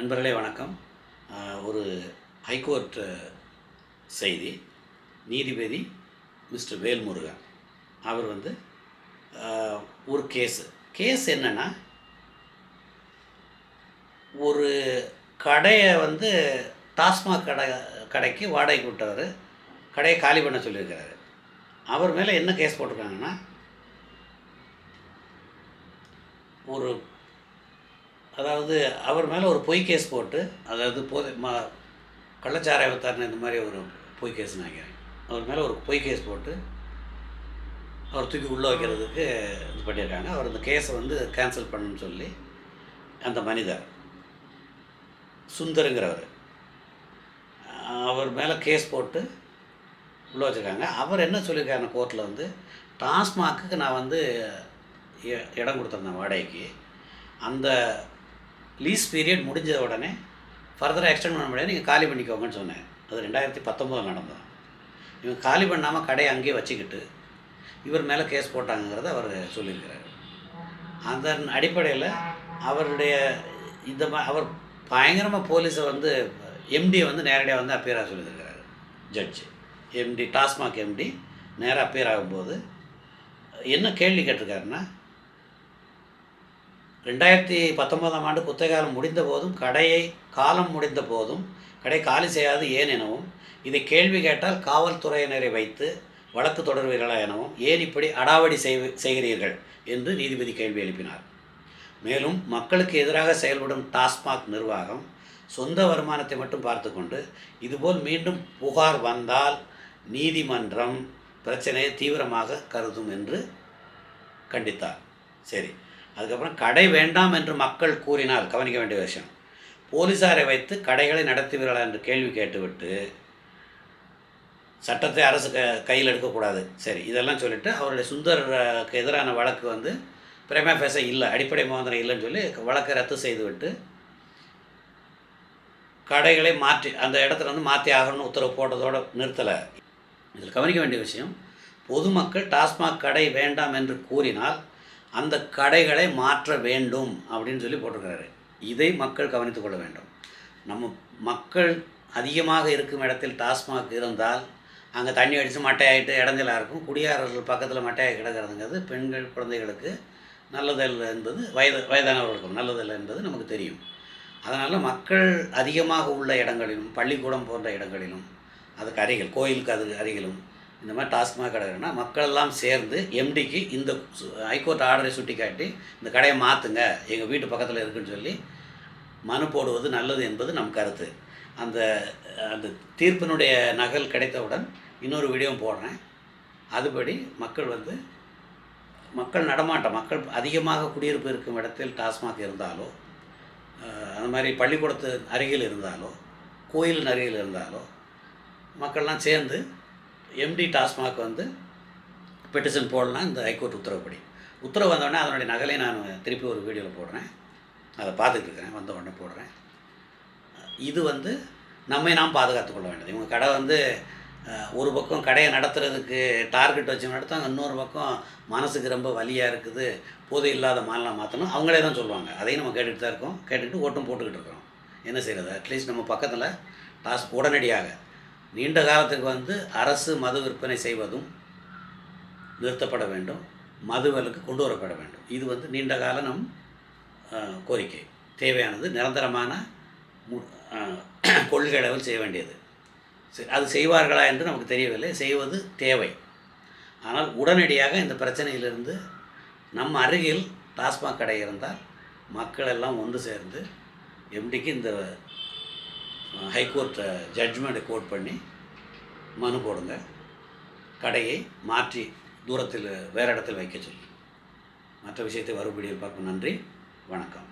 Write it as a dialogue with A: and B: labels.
A: நண்பர்களே வணக்கம். ஒரு ஹைகோர்ட் செய்தி. நீதிபதி மிஸ்டர் வேல்முருகன். அவர் வந்து ஒரு கேஸு. கேஸ் என்னென்னா ஒரு கடையை வந்து டாஸ்மாக் கடை கடைக்கு வாடகைக்கு விட்டவர் கடையை காலி பண்ண சொல்லியிருக்கிறாரு. அவர் மேலே என்ன கேஸ் போட்டிருக்காங்கன்னா ஒரு அதாவது அவர் மேலே ஒரு பொய் கேஸ் போட்டு அதாவது போதை ம கள்ளச்சாராய வித்தாரணை இந்த மாதிரி ஒரு பொய் கேஸ் நினைக்கிறேன் அவர் மேலே ஒரு பொய் கேஸ் போட்டு அவர் தூக்கி உள்ளே வைக்கிறதுக்கு இது பண்ணியிருக்காங்க. அவர் அந்த கேஸை வந்து கேன்சல் பண்ணணும்னு சொல்லி அந்த மனிதர் சுந்தருங்கிறவர் அவர் மேலே கேஸ் போட்டு உள்ளே வச்சுருக்காங்க. அவர் என்ன சொல்லியிருக்காரு கோர்ட்டில் வந்து டாஸ்மாக்கு நான் வந்து இ- இடம் கொடுத்துருந்தேன் வாடகைக்கு. அந்த லீஸ் பீரியட் முடிஞ்ச உடனே ஃபர்தராக எக்ஸ்டெண்ட் பண்ண முடியாது. நீங்கள் காலி பண்ணிக்கோங்கன்னு சொன்னேன். அது ரெண்டாயிரத்தி பத்தொம்போதில் நடந்தது. இவங்க காலி பண்ணாமல் கடையை அங்கேயே வச்சுக்கிட்டு இவர் மேலே கேஸ் போட்டாங்கங்கிறத அவர் சொல்லியிருக்கிறார். அந்த அடிப்படையில் அவருடைய இந்த மா அவர் பயங்கரமாக போலீஸை வந்து எம்டியை வந்து நேரடியாக வந்து அப்பியராக சொல்லியிருக்கிறாரு. ஜட்ஜு எம்டி டாஸ்மாக் எம்டி நேராக அப்பியர் ஆகும்போது என்ன கேள்வி கேட்டிருக்காருன்னா ரெண்டாயிரத்தி பத்தொன்பதாம் ஆண்டு குத்தகாலம் முடிந்த போதும் கடையை காலம் முடிந்த போதும் கடை காலி செய்யாது ஏன் எனவும் இதை கேள்வி கேட்டால் காவல்துறையினரை வைத்து வழக்கு தொடர்வீர்களா எனவும் ஏன் இப்படி அடாவடி செய்கிறீர்கள் என்று நீதிபதி கேள்வி எழுப்பினார். மேலும் மக்களுக்கு எதிராக செயல்படும் டாஸ்மாக் நிர்வாகம் சொந்த வருமானத்தை மட்டும் பார்த்துக்கொண்டு இதுபோல் மீண்டும் புகார் வந்தால் நீதிமன்றம் பிரச்சனையை தீவிரமாக கருதும் என்று கண்டித்தார். சரி அதுக்கப்புறம் கடை வேண்டாம் என்று மக்கள் கூறினால் கவனிக்க வேண்டிய விஷயம். போலீசாரை வைத்து கடைகளை நடத்துவீர்களா என்று கேள்வி கேட்டுவிட்டு சட்டத்தை அரசு க கையில் எடுக்கக்கூடாது. சரி இதெல்லாம் சொல்லிவிட்டு அவருடைய சுந்தருக்கு எதிரான வழக்கு வந்து பிரேமா பேச இல்லை அடிப்படை மோதனை இல்லைன்னு சொல்லி வழக்கை ரத்து செய்துவிட்டு கடைகளை மாற்றி அந்த இடத்துல வந்து மாற்றி ஆகணும்னு உத்தரவு போட்டதோடு நிறுத்தலை. இதில் கவனிக்க வேண்டிய விஷயம் பொதுமக்கள் டாஸ்மாக் கடை வேண்டாம் என்று கூறினால் அந்த கடைகளை மாற்ற வேண்டும் அப்படின்னு சொல்லி போட்டிருக்கிறாரு. இதை மக்கள் கவனித்து கொள்ள வேண்டும். நம்ம மக்கள் அதிகமாக இருக்கும் இடத்தில் டாஸ்மாக் இருந்தால் அங்கே தண்ணி அடித்து மட்டையாயிட்டு இடஞ்சலாக இருக்கும். குடியாரர்கள் பக்கத்தில் மட்டையாக கிடக்கிறதுங்கிறது பெண்கள் குழந்தைகளுக்கு நல்லதல்ல என்பது வயது வயதானவர்களுக்கும் நல்லதல்ல என்பது நமக்கு தெரியும். அதனால் மக்கள் அதிகமாக உள்ள இடங்களிலும் பள்ளிக்கூடம் போன்ற இடங்களிலும் அதுக்கு அருகில் கோயிலுக்கு அது அருகிலும் இந்த மாதிரி டாஸ்மாக் கடைகள்னா மக்கள் எல்லாம் சேர்ந்து எம்டிக்கு இந்த ஹைகோர்ட் ஆர்டரை சுட்டி காட்டி இந்த கடையை மாற்றுங்க எங்கள் வீட்டு பக்கத்தில் இருக்குன்னு சொல்லி மனு போடுவது நல்லது என்பது நம் கருத்து. அந்த அந்த தீர்ப்பினுடைய நகல் கிடைத்தவுடன் இன்னொரு வீடியோ போடுறேன். அதுபடி மக்கள் வந்து மக்கள் நடமாட்டம் மக்கள் அதிகமாக குடியிருப்பு இருக்கும் இடத்தில் டாஸ்மாக் இருந்தாலோ அந்த மாதிரி பள்ளிக்கூடத்து அருகில் இருந்தாலோ கோயில் அருகில் இருந்தாலோ மக்கள்லாம் சேர்ந்து எம்டி டாஸ்மாக் வந்து பெட்டிஷன் போடலாம் இந்த ஹைகோர்ட் உத்தரவுப்படி. உத்தரவு வந்தோடனே அதனுடைய நகலை நான் திருப்பி ஒரு வீடியோவில் போடுறேன். அதை பார்த்துட்டு இருக்கிறேன் வந்த உடனே போடுறேன். இது வந்து நம்மை நாம் பாதுகாத்து கொள்ள வேண்டியது. இவங்க கடை வந்து ஒரு பக்கம் கடையை நடத்துறதுக்கு டார்கெட் வச்சு நடத்தாங்க இன்னொரு பக்கம் மனசுக்கு ரொம்ப வலியாக இருக்குது போதை இல்லாத மாநிலம் மாற்றணும் அவங்களே தான் சொல்லுவாங்க. அதையும் நம்ம கேட்டுகிட்டு தான் இருக்கோம். கேட்டுக்கிட்டு ஓட்டும் போட்டுக்கிட்டு இருக்கிறோம். என்ன செய்கிறது அட்லீஸ்ட் நம்ம பக்கத்தில் டாஸ் உடனடியாக நீண்ட காலத்துக்கு வந்து அரசு மது விற்பனை செய்வதும் நிறுத்தப்பட வேண்டும் மதுவலுக்கு கொண்டு வரப்பட வேண்டும். இது வந்து நீண்ட கால நம் கோரிக்கை. தேவையானது நிரந்தரமான மு- கொள்கை அளவில் செய்ய வேண்டியது. அது செய்வார்களா என்று நமக்கு தெரியவில்லை. செய்வது தேவை. ஆனால் உடனடியாக இந்த பிரச்சனையிலிருந்து நம் அருகில் டாஸ்மாக் கடை இருந்தால் மக்கள் எல்லாம் ஒன்று சேர்ந்து எம்டிக்கு இந்த ஹைகோர்ட் ஜட்ஜ்மெண்ட்டை கோட் பண்ணி மனு போடுங்க. கடையை மாற்றி தூரத்தில் வேறு இடத்தில் வைக்க சொல்லி. மற்ற விஷயத்தை மறுபடியும் பார்க்கும் நன்றி. வணக்கம்.